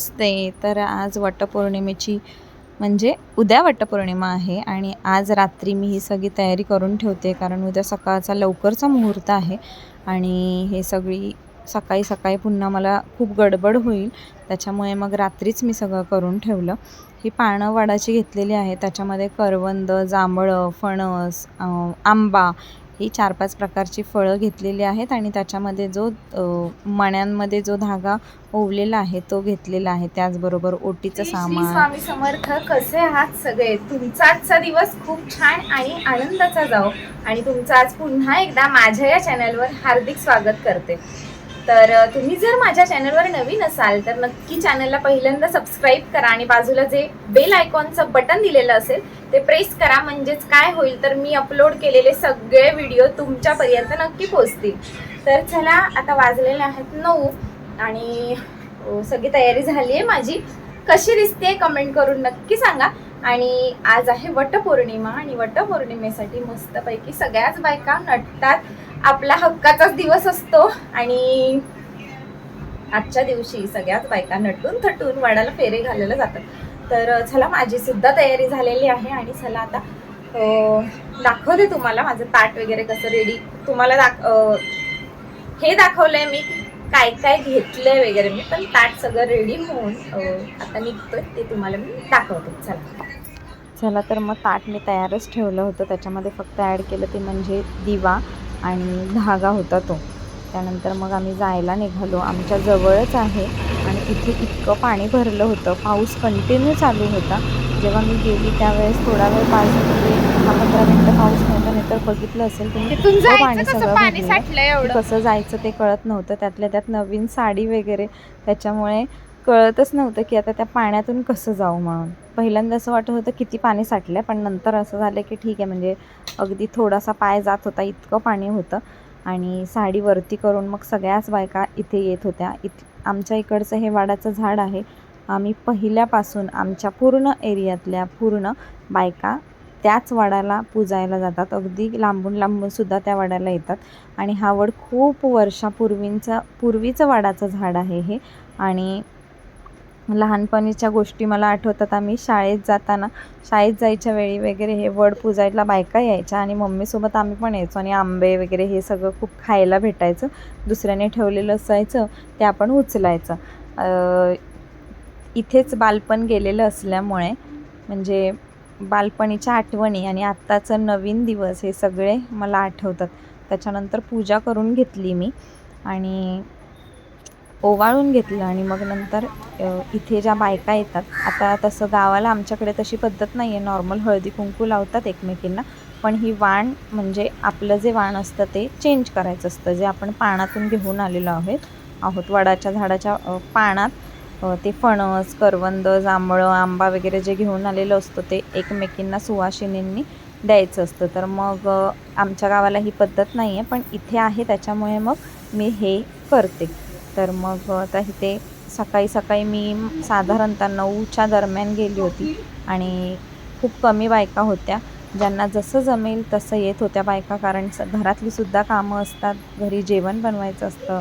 नमस्ते तर आज वटपौर्णिमेची म्हणजे उद्या वटपौर्णिमा आहे आणि आज रात्री मी ही सगळी तयारी करून ठेवते कारण उद्या सकाळचा लवकरचा मुहूर्त आहे आणि हे सगळी सकाळी सकाळी पुन्हा मला खूप गडबड होईल त्याच्यामुळे मग रात्रीच मी सगळं करून ठेवलं. ही पानं वाडाची घेतलेली आहे त्याच्यामध्ये करवंद जांभळं फणस आंबा ही चार पाच प्रकारची फळं घेतलेली आहेत आणि त्याच्यामध्ये जो मण्यांमध्ये जो धागा ओवलेला आहे तो घेतलेला आहे. त्याचबरोबर ओटीचं सामान. स्वामी समर्थ कसे आहात सगळे? तुमचा आजचा दिवस खूप छान आणि आनंदाचा जाओ आणि तुमचं आज पुन्हा एकदा माझ्या या चॅनलवर हार्दिक स्वागत करते. तर तुम्ही जर माझ्या चॅनलवर नवीन असाल तर नक्की चॅनलला पहिल्यांदा सबस्क्राईब करा आणि बाजूला जे बेल आयकॉनचं बटन दिलेलं असेल ते प्रेस करा. म्हणजेच काय होईल तर मी अपलोड केलेले सगळे व्हिडिओ तुमच्यापर्यंत नक्की पोचतील तर चला आता वाजलेले आहेत नऊ आणि सगळी तयारी झाली आहे माझी. कशी दिसते कमेंट करून नक्की सांगा. आणि आज आहे वटपौर्णिमा आणि वटपौर्णिमेसाठी मस्तपैकी सगळ्याच बायका नटतात. आपला हक्काचाच दिवस असतो आणि आजच्या दिवशी सगळ्याच बायका नटून थटून वडाला फेरे घालायला जातात. तर चला माझी सुद्धा तयारी झालेली आहे आणि चला आता दाखवते तुम्हाला माझं ताट वगैरे कसं रेडी तुम्हाला दाख हे दाखवलंय मी. की काय काय घेतलंय वगैरे मी पण ताट सगळं रेडी होऊन आता निघतोय ते तुम्हाला मी दाखवते. चला. चला तर मग ताट मी तयारच ठेवलं होतं. त्याच्यामध्ये फक्त ॲड केलं ते म्हणजे दिवा आणि धागा होता तो. त्यानंतर मग आम्ही जायला निघालो. आमच्या जवळच आहे आणि तिथे इतकं पाणी भरलं होतं. पाऊस कंटिन्यू चालू होता. जेव्हा मी गेली त्यावेळेस थोडा वेळ पाच म्हणजे दहा पंधरा मिनटं पाऊस नव्हता नाही तर बघितलं असेल तुम्ही पाणी सगळं भरलेलं. कसं जायचं ते कळत नव्हतं. त्यातल्या त्यात नवीन साडी वगैरे त्याच्यामुळे कळतच नव्हतं की आता त्या पाण्यातून कसं जाऊ म्हणून. पहिल्यांदा असं वाटत होतं किती पाणी साठलं पण नंतर असं झालं की ठीक आहे म्हणजे अगदी थोडासा पाय जात होता इतकं पाणी होतं. आणि साडी वरती करून मग सगळ्याच बायका इथे येत होत्या. इत आमच्या इकडचं हे वाडाचं झाड आहे. आम्ही पहिल्यापासून आमच्या पूर्ण एरियातल्या पूर्ण बायका त्याच वाडाला पूजायला जातात. अगदी लांबून लांबूनसुद्धा त्या वडाला येतात. आणि हा वड खूप वर्षापूर्वींचा पूर्वीचं वाडाचं झाड आहे हे. आणि लहानपणीच्या गोष्टी मला आठवतात. आम्ही शाळेत जाताना शाळेत जायच्या वेळी वगैरे हे वड पूजायला बायका यायच्या आणि मम्मीसोबत आम्ही पण यायचो आणि आंबे वगैरे हे सगळं खूप खायला भेटायचं. दुसऱ्याने ठेवलेलं असायचं ते आपण उचलायचं. इथेच बालपण गेलेलं असल्यामुळे म्हणजे बालपणीच्या आठवणी आणि आत्ताचं नवीन दिवस हे सगळे मला आठवतात. त्याच्यानंतर पूजा करून घेतली मी आणि ओवाळून घेतलं आणि मग नंतर इथे ज्या बायका येतात आता तसं गावाला आमच्याकडे तशी पद्धत नाही आहे नॉर्मल हळदी कुंकू लावतात एकमेकींना पण ही वाण म्हणजे आपलं जे वाण असतं ते चेंज करायचं असतं. जे आपण पानातून घेऊन आलेलो आहोत आहोत वडाच्या झाडाच्या पानात ते फणस करवंद जांभळं आंबा वगैरे जे घेऊन आलेलं असतं ते एकमेकींना सुवासिनींनी द्यायचं असतं. तर मग आमच्या गावाला ही पद्धत नाही आहे पण इथे आहे त्याच्यामुळे मग मी हे करते. तर मग आता इथे सकाळी सकाळी मी साधारणतः नऊच्या दरम्यान गेली होती आणि खूप कमी बायका होत्या. ज्यांना जसं जमेल तसं येत होत्या बायका कारण स घरातली सुद्धा कामं असतात घरी जेवण बनवायचं असतं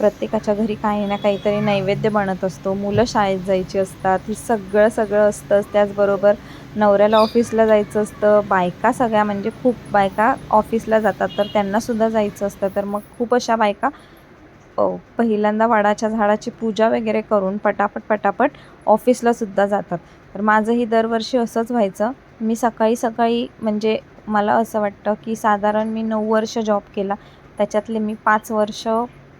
प्रत्येकाच्या घरी काही ना काहीतरी नैवेद्य बनत असतो. मुलं शाळेत जायची असतात. ही सगळं सगळं असतंच. त्याचबरोबर नवऱ्याला ऑफिसला जायचं असतं. बायका सगळ्या म्हणजे खूप बायका ऑफिसला जातात. तर त्यांनासुद्धा जायचं असतं. तर मग खूप अशा बायका पहिल्यांदा वाडाच्या झाडाची पूजा वगैरे करून पटापट पटापट ऑफिसलासुद्धा जातात. तर माझंही दरवर्षी असंच व्हायचं. मी सकाळी सकाळी म्हणजे मला असं वाटतं की साधारण मी नऊ वर्ष जॉब केला. त्याच्यातले मी पाच वर्ष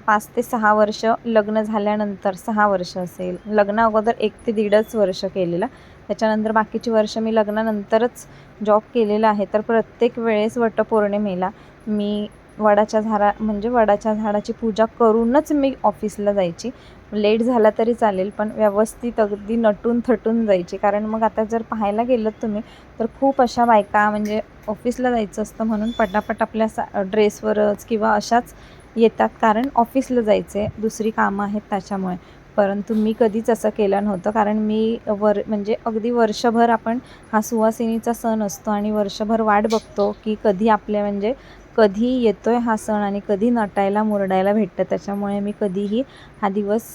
पाच ते सहा वर्ष लग्न झाल्यानंतर सहा वर्ष असेल. लग्ना अगोदर एक ते दीडच वर्ष केलेलं. त्याच्यानंतर बाकीची वर्ष मी लग्नानंतरच जॉब केलेला आहे. तर प्रत्येक वेळेस वटपौर्णिमेला मी वडाच्या झाडा म्हणजे वडाच्या झाडाची पूजा करूनच मी ऑफिसला जायची. लेट झाला तरी चालेल पण व्यवस्थित अगदी नटून थटून जायची. कारण मग आता जर पाहायला गेलं तुम्ही तर खूप अशा बायका म्हणजे ऑफिसला जायचं असतं म्हणून पटापट आपल्या सा ड्रेसवरच किंवा अशाच येतात. कारण ऑफिसला जायचे दुसरी कामं आहेत त्याच्यामुळे. परंतु मी कधीच असं केलं नव्हतं. कारण मी वर म्हणजे अगदी वर्षभर आपण हा सुवासिनीचा सण असतो आणि वर्षभर वाट बघतो की कधी आपले म्हणजे कधी येतोय हा सण आणि कधी नटायला मुरडायला भेटतं. त्याच्यामुळे मी कधीही हा दिवस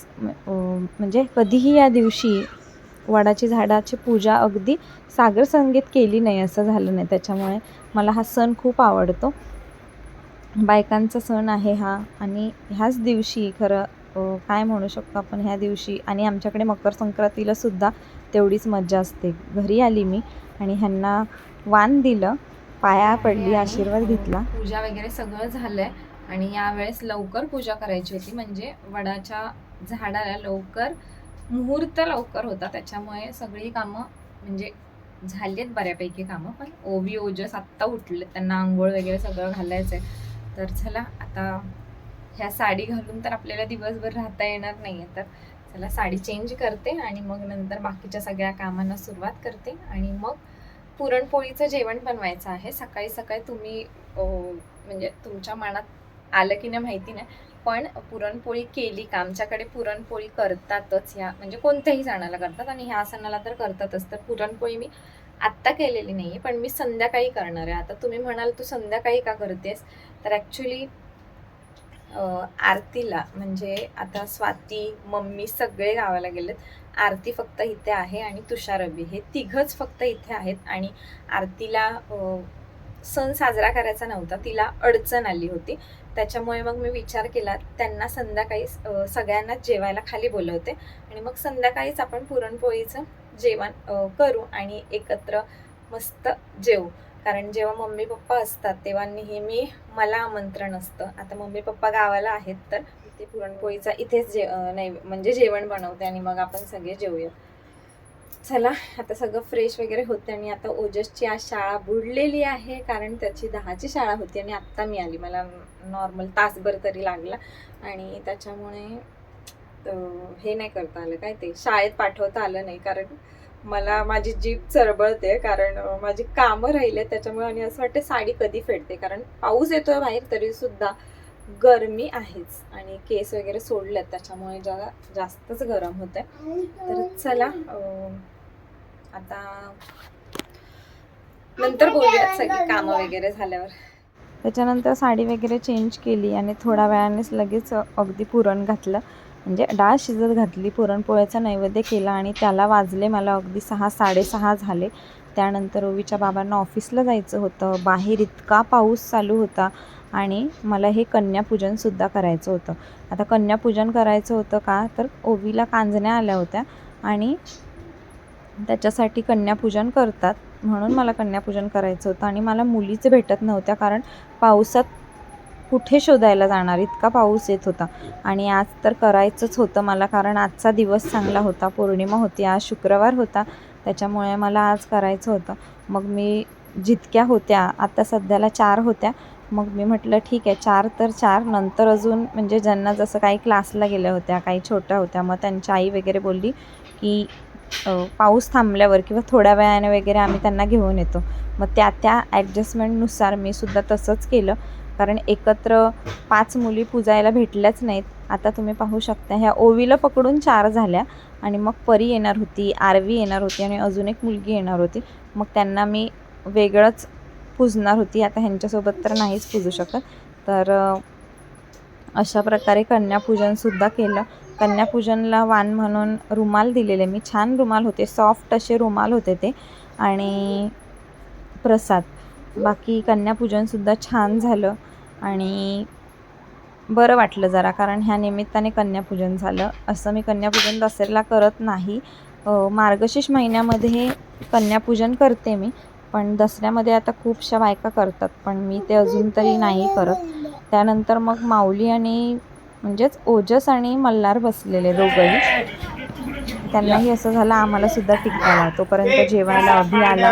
म्हणजे कधीही या दिवशी वडाची झाडाची पूजा अगदी सागर संगीत केली नाही असं झालं नाही. त्याच्यामुळे मला हा सण खूप आवडतो. बायकांचा सण आहे हा आणि ह्याच दिवशी खरं काय म्हणू शकतो आपण ह्या दिवशी आणि आमच्याकडे मकर संक्रांतीला सुद्धा तेवढीच मज्जा असते. घरी आली मी आणि ह्यांना वाण दिलं पाया पडली आशीर्वाद घेतला. पूजा वगैरे सगळं झालंय आणि यावेळेस लवकर पूजा करायची होती. म्हणजे वडाच्या झाडाला लवकर मुहूर्त लवकर होता. त्याच्यामुळे सगळी कामं म्हणजे झाली आहेत बऱ्यापैकी कामं पण ओवी ओजस आत्ता उठले त्यांना आंघोळ वगैरे सगळं घालायचंय. तर चला आता ह्या साडी घालून तर आपल्याला दिवसभर राहता येणार नाही आहे तर चला साडी चेंज करते आणि मग नंतर बाकीच्या सगळ्या कामांना सुरुवात करते. आणि मग पुरणपोळीचं जेवण बनवायचं आहे. सकाळी सकाळी तुम्ही म्हणजे तुमच्या मनात आलं की नाही माहिती नाही पण पुरणपोळी केली का? आमच्याकडे पुरणपोळी करतातच ह्या म्हणजे कोणत्याही सणाला करतात आणि ह्या सणाला तर करतातच. तर पुरणपोळी मी आत्ता केलेली नाही आहे पण मी संध्याकाळी करणार आहे. आता तुम्ही म्हणाल तू संध्याकाळी का करतेस? तर ॲक्च्युली आरतीला म्हणजे आता स्वाती मम्मी सगळे गावाला गेलेत. आरती फक्त इथे आहे आणि तुषारबी हे तिघंच फक्त इथे आहेत आणि आरतीला सण साजरा करायचा नव्हता. तिला अडचण आली होती. त्याच्यामुळे मग मी विचार केला त्यांना संध्याकाळी सगळ्यांनाच जेवायला खाली बोलवते. आणि मग संध्याकाळीच आपण पुरणपोळीचं जेवण करू आणि एकत्र मस्त जेवू. कारण जेव्हा मम्मी पप्पा असतात तेव्हा नेहमी मला आमंत्रण असतं. आता मम्मी पप्पा गावाला आहेत तर ते पुरणपोळीचा इथेच जे नाही म्हणजे जेवण बनवते आणि मग आपण सगळे जेवूया चला आता सगळं फ्रेश वगैरे होते आणि आता ओजसची आज शाळा बुडलेली आहे कारण त्याची दहाची शाळा होती आणि आत्ता मी आली मला नॉर्मल तासभर तरी लागला. आणि त्याच्यामुळे हे नाही करता आलं. काय ते? शाळेत पाठवता आलं नाही. कारण मला माझी जीभ चरबळते. कारण माझी कामं राहिले त्याच्यामुळे आणि असं वाटते साडी कधी फेडते. कारण पाऊस येतोय बाहेर तरी सुद्धा गरमी आहेच. आणि केस वगैरे सोडलेत. त्याच्यामुळे जरा जास्तच गरम होते तर चला आता नंतर बोलूयात सगळी कामं वगैरे झाल्यावर. त्याच्यानंतर साडी वगैरे चेंज केली आणि थोड्या वेळानेच लगेच अगदी पुरण घातलं. म्हणजे डाळ शिजत घातली पुरणपोळ्याचा नैवेद्य केला आणि त्याला वाजले मला अगदी सहा साडेसहा झाले. त्यानंतर ओवीच्या बाबांना ऑफिसला जायचं होतं. बाहेर इतका पाऊस चालू होता आणि मला हे कन्यापूजनसुद्धा करायचं होतं. आता कन्यापूजन करायचं होतं का? तर ओवीला कांजण्या आल्या होत्या आणि त्याच्यासाठी कन्यापूजन करतात म्हणून मला कन्यापूजन करायचं होतं आणि मला मुलीच भेटत नव्हत्या कारण पावसात कुठे शोधायला जाणार? इतका पाऊस येत होता. आणि आज तर करायचंच होतं मला कारण आजचा दिवस चांगला होता. पौर्णिमा होती आज शुक्रवार होता. त्याच्यामुळे मला आज करायचं होतं. मग मी जितक्या होत्या आता सध्याला चार होत्या. मग मी म्हटलं ठीक आहे चार तर चार. नंतर अजून म्हणजे ज्यांना जसं काही क्लासला गेल्या होत्या काही छोट्या होत्या मग त्यांची आई वगैरे बोलली की पाऊस थांबल्यावर किंवा थोड्या वेळाने वगैरे आम्ही त्यांना घेऊन येतो. मग त्या त्या ॲडजस्टमेंटनुसार मी सुद्धा तसंच केलं. कारण एकत्र पाच मुली पुजायला भेटल्याच नाहीत. आता तुम्ही पाहू शकता ह्या ओवीला पकडून चार झाल्या आणि मग परी येणार होती आरवी येणार होती आणि अजून एक मुलगी येणार होती. मग त्यांना मी वेगळंच पूजणार होती. आता ह्यांच्यासोबत तर नाहीच पूजू शकत. तर अशा प्रकारे कन्यापूजनसुद्धा केलं. कन्यापूजनला वाण म्हणून रुमाल दिलेले. मी छान रुमाल होते. सॉफ्ट असे रुमाल होते ते. आणि प्रसाद. बाकी कन्यापूजनसुद्धा छान झालं आणि बरं वाटलं जरा कारण ह्या निमित्ताने कन्यापूजन झालं. असं मी कन्यापूजन दसऱ्याला करत नाही. मार्गशीर्ष महिन्यामध्ये कन्यापूजन करते मी पण दसऱ्यामध्ये आता खूपशा बायका करतात पण मी ते अजून तरी नाही करत. त्यानंतर मग माऊली आणि म्हणजेच ओजस आणि मल्हार बसलेले दोघंही. त्यांनाही असं झालं आम्हाला सुद्धा टिकाला तोपर्यंत जेवायला अभि आला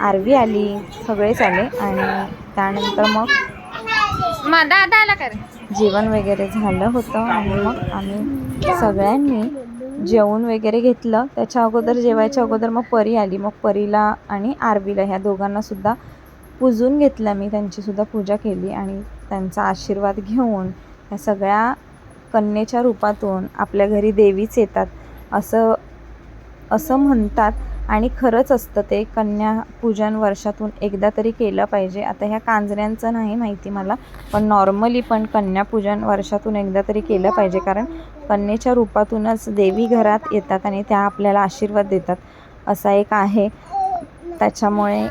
आरवी आली सगळेच आले आणि त्यानंतर मग दादा आला का रे? जेवण वगैरे झालं होतं आणि मग आम्ही सगळ्यांनी जेवण वगैरे घेतलं. त्याच्या अगोदर जेवायच्या अगोदर मग परी आली. मग परीला आणि आरवीला ह्या दोघांना सुद्धा पूजून घेतलं मी. त्यांचीसुद्धा पूजा केली आणि त्यांचा आशीर्वाद घेऊन ह्या सगळ्या कन्येच्या रूपातून आपल्या घरी देवीच येतात. असं असं म्हणतात. आणि खरंच असतं ते. कन्यापूजन वर्षातून एकदा तरी केलं पाहिजे. आता ह्या कांजऱ्यांचं नाही माहिती मला पण नॉर्मली पण कन्यापूजन वर्षातून एकदा तरी केलं पाहिजे. कारण कन्येच्या रूपातूनच देवी घरात येतात आणि त्या आपल्याला आशीर्वाद देतात. असा एक आहे. त्याच्यामुळे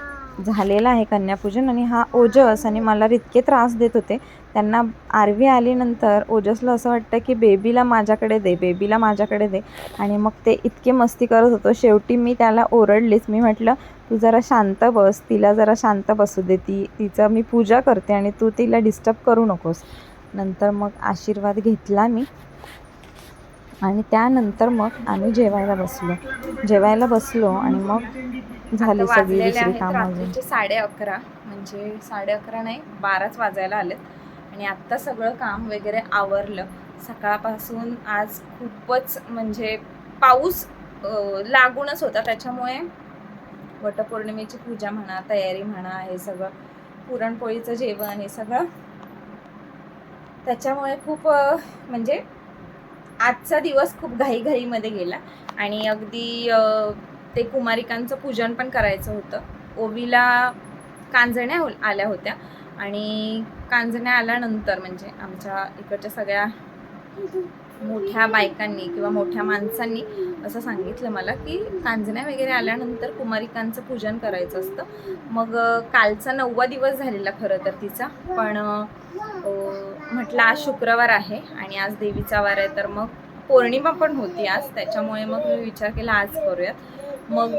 झालेलं आहे कन्यापूजन आणि हा ओजस आणि मला इतके त्रास देत होते. त्यांना आरवी आलीनंतर ओजसला असं वाटतं की बेबीला माझ्याकडे दे बेबीला माझ्याकडे दे. आणि मग ते इतके मस्ती करत होतो. शेवटी मी त्याला ओरडलीच. मी म्हटलं तू जरा शांत बस तिला जरा शांत बसू दे. ती तिचं मी पूजा करते आणि तू तिला डिस्टर्ब करू नकोस. नंतर मग आशीर्वाद घेतला मी. आणि त्यानंतर मग आम्ही जेवायला बसलो. जेवायला बसलो आणि मग झाली सगळी दुसरी कामं साडे अकरा म्हणजे साडे अकरा नाही बाराच वाजायला आलेत. आणि आत्ता सगळं काम वगैरे आवरलं. सकाळपासून आज खूपच म्हणजे पाऊस लागूनच होता. त्याच्यामुळे वटपौर्णिमेची पूजा म्हणा तयारी म्हणा हे सगळं पुरणपोळीचं जेवण हे सगळं त्याच्यामुळे खूप म्हणजे आजचा दिवस खूप घाईघाईमध्ये गेला. आणि अगदी ते कुमारिकांचं पूजन पण करायचं होतं. ओवीला कांजण्या हो- आल्या होत्या. आणि कांजण्या आल्यानंतर म्हणजे आमच्या इकडच्या सगळ्या मोठ्या बायकांनी किंवा मोठ्या माणसांनी असं सांगितलं मला की कांजण्या वगैरे आल्यानंतर कुमारिकांचं पूजन करायचं असतं. मग कालचा नववा दिवस झालेला खरं तर तिचा. पण म्हटलं आज शुक्रवार आहे आणि आज देवीचा वार आहे तर मग पौर्णिमा पण होती आज त्याच्यामुळे मग मी विचार केला आज करूयात. मग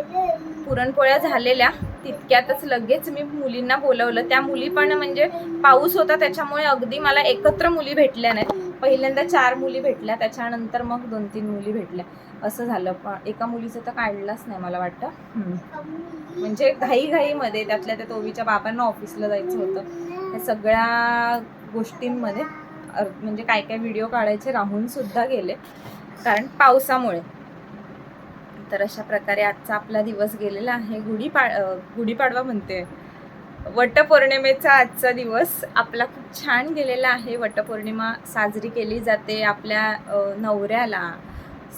पुरणपोळ्या झालेल्या तितक्यातच लगेच मी मुलींना बोलवलं. त्या मुली पण म्हणजे पाऊस होता त्याच्यामुळे अगदी मला एकत्र मुली भेटल्या नाहीत. पहिल्यांदा चार मुली भेटल्या त्याच्यानंतर मग दोन तीन मुली भेटल्या. असं झालं. पण एका मुलीचं तर काढलंच नाही मला वाटतं. म्हणजे घाईघाईमध्ये त्यातल्या त्या तोवीच्या बाबांना ऑफिसला जायचं होतं. सगळ्या गोष्टींमध्ये म्हणजे काय काय व्हिडिओ काढायचे राहून सुद्धा गेले. कारण पावसामुळे. तर अशा प्रकारे आजचा आपला दिवस गेलेला आहे. गुढीपा गुढीपाडवा म्हणते. वटपौर्णिमेचा आजचा दिवस आपला खूप छान गेलेला आहे. वटपौर्णिमा साजरी केली जाते आपल्या नवऱ्याला.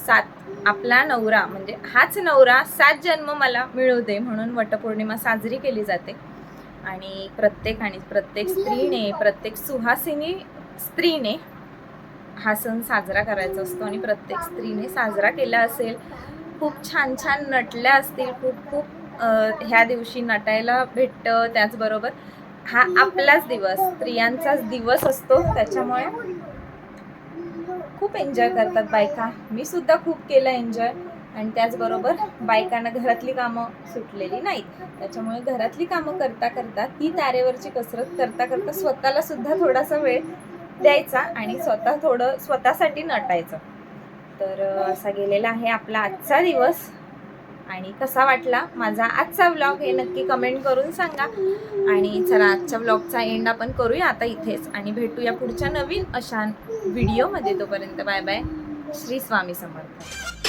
सात आपला नवरा म्हणजे हाच नवरा सात जन्म मला मिळू दे म्हणून वटपौर्णिमा साजरी केली जाते. आणि प्रत्येकाने प्रत्येक स्त्रीने प्रत्येक सुहासिनी स्त्रीने हा सण साजरा करायचा असतो आणि प्रत्येक स्त्रीने साजरा केला असेल खूप छान छान नटल्या असतील खूप खूप ह्या दिवशी नटायला भेटतं त्याचबरोबर हा आपलाच दिवस स्त्रियांचाच दिवस असतो त्याच्यामुळे खूप एन्जॉय करतात बायका. मी सुद्धा खूप केलं एन्जॉय आणि त्याचबरोबर बायकांना घरातली कामं सुटलेली नाहीत. त्याच्यामुळे घरातली कामं करता करता ती तारेवरची कसरत करता करता स्वतःला सुद्धा थोडासा वेळ द्यायचा आणि स्वतः थोडं स्वतःसाठी नटायचं. तर असा गेलेला आहे आपला आजचा दिवस. आणि कसा वाटला माझा आजचा व्लॉग हे नक्की कमेंट करून सांगा. आणि चला आजच्या व्लॉगचा एंड आपण करूया आता इथेच. आणि भेटूया पुढच्या नवीन अशा व्हिडिओमध्ये तोपर्यंत बाय बाय श्री स्वामी समर्थ.